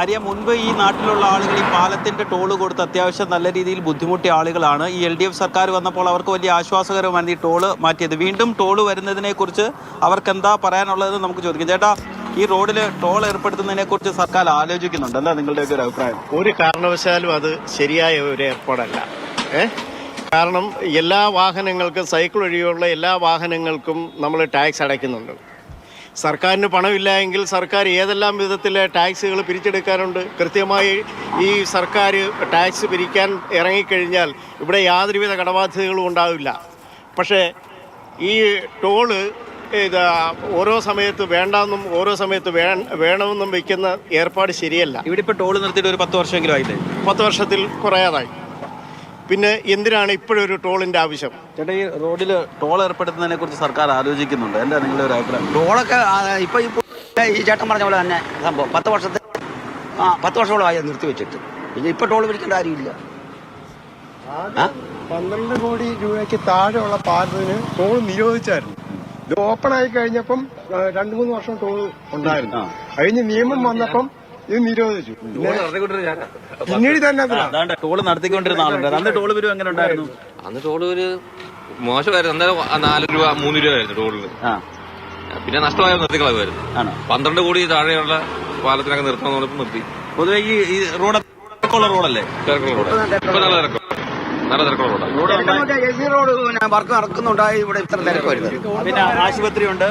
അറിയാം മുൻപ് ഈ നാട്ടിലുള്ള ആളുകൾ ഈ പാലത്തിന്റെ ടോൾ കൊടുത്ത് അത്യാവശ്യം നല്ല രീതിയിൽ ബുദ്ധിമുട്ടിയ ആളുകളാണ്. ഈ എൽ ഡി എഫ് സർക്കാർ വന്നപ്പോൾ അവർക്ക് വലിയ ആശ്വാസകരമാണ് ഈ ടോൾ മാറ്റിയത്. വീണ്ടും ടോൾ വരുന്നതിനെക്കുറിച്ച് അവർക്ക് എന്താ പറയാനുള്ളതെന്ന് നമുക്ക് ചോദിക്കാം. ചേട്ടാ ഈ റോഡിൽ ടോൾ ഏർപ്പെടുത്തുന്നതിനെക്കുറിച്ച് സർക്കാർ ആലോചിക്കുന്നുണ്ട്. എന്താ നിങ്ങളുടെയൊക്കെ ഒരു അഭിപ്രായം? ഒരു കാരണവശാലും അത് ശരിയായ ഒരു ഏർപ്പാടല്ല. കാരണം എല്ലാ വാഹനങ്ങൾക്കും സൈക്കിൾ ഒഴികെയുള്ള എല്ലാ വാഹനങ്ങൾക്കും നമ്മൾ ടാക്സ് അടയ്ക്കുന്നുണ്ട്. സർക്കാരിന് പണമില്ല എങ്കിൽ സർക്കാർ ഏതെല്ലാം വിധത്തിലെ ടാക്സുകൾ പിരിച്ചെടുക്കാനുണ്ട്? കൃത്യമായി ഈ സർക്കാർ ടാക്സ് പിരിക്കാൻ ഇറങ്ങിക്കഴിഞ്ഞാൽ ഇവിടെ യാതൊരുവിധ കടബാധ്യതകളും ഉണ്ടാവില്ല. പക്ഷേ ഈ ടോൾ ഇത് ഓരോ സമയത്ത് വേണ്ടാന്നും ഓരോ സമയത്ത് വേ വേണമെന്നും വയ്ക്കുന്ന ഏർപ്പാട് ശരിയല്ല. ഇവിടെ ഇപ്പോൾ ടോൾ നിർത്തിയിട്ട് ഒരു പത്ത് വർഷമെങ്കിലും ആയില്ലേ? പത്ത് വർഷത്തിൽ കുറയാതായി. പിന്നെ എന്തിനാണ് ഇപ്പോഴൊരു ടോളിന്റെ ആവശ്യം? ചേട്ടാ ഈ റോഡിൽ ടോൾ ഏർപ്പെടുത്തുന്നതിനെ കുറിച്ച് സർക്കാർ ആലോചിക്കുന്നുണ്ട്. എന്താ നിങ്ങളുടെ ഒരു അഭിപ്രായം? ടോളൊക്കെ ആ, ഇപ്പൊ ഇപ്പൊ ഈ ചേട്ടൻ പറഞ്ഞ പോലെ തന്നെ സംഭവം. പത്ത് വർഷത്തെ ആ പത്ത് വർഷത്തോളമായി അത് നിർത്തി വെച്ചിട്ട്. പിന്നെ ഇപ്പൊ ടോൾ പിടിക്കേണ്ട കാര്യമില്ല. ആ? പന്ത്രണ്ട് കോടി രൂപയ്ക്ക് താഴെയുള്ള പാലത്തിന് ടോൾ നിരോധിച്ചായിരുന്നു. ഇത് ഓപ്പൺ ആയി കഴിഞ്ഞപ്പം ആ, രണ്ടു മൂന്ന് വർഷം ടോൾ ഉണ്ടായിരുന്നു. കഴിഞ്ഞ് നിയമം വന്നപ്പം ഇത് നിരോധിച്ചു പിന്നെ പിന്നീട് തന്നെ ടോൾ നടത്തിക്കൊണ്ടിരുന്ന ആളുണ്ട്. അന്ന് ടോൾ വരും എങ്ങനെ ഉണ്ടായിരുന്നു? അന്ന് ടോൾ ഒരു മോശമായിരുന്നു. അന്നേരം നാല് രൂപ മൂന്ന് രൂപ ആയിരുന്നു ടോളിന് ആ. പിന്നെ നഷ്ടമായ നിർത്തിക്കളായിരുന്നു പന്ത്രണ്ട് കോടി താഴെയുള്ള പാലത്തിനൊക്കെ നിർത്തണം പറഞ്ഞപ്പോൾ നിർത്തി. പൊതുവെ ഈ റോഡ് തിരക്കുള്ള റോഡല്ലേ? തിരക്കുള്ള റോഡ്. നല്ല തിരക്കും നല്ല തിരക്കുള്ള റോഡാണ് റോഡ്. വർക്ക് നടക്കുന്നുണ്ടായി ഇവിടെ ഇത്ര തിരക്ക് വരുന്നത്. പിന്നെ ആശുപത്രി ഉണ്ട്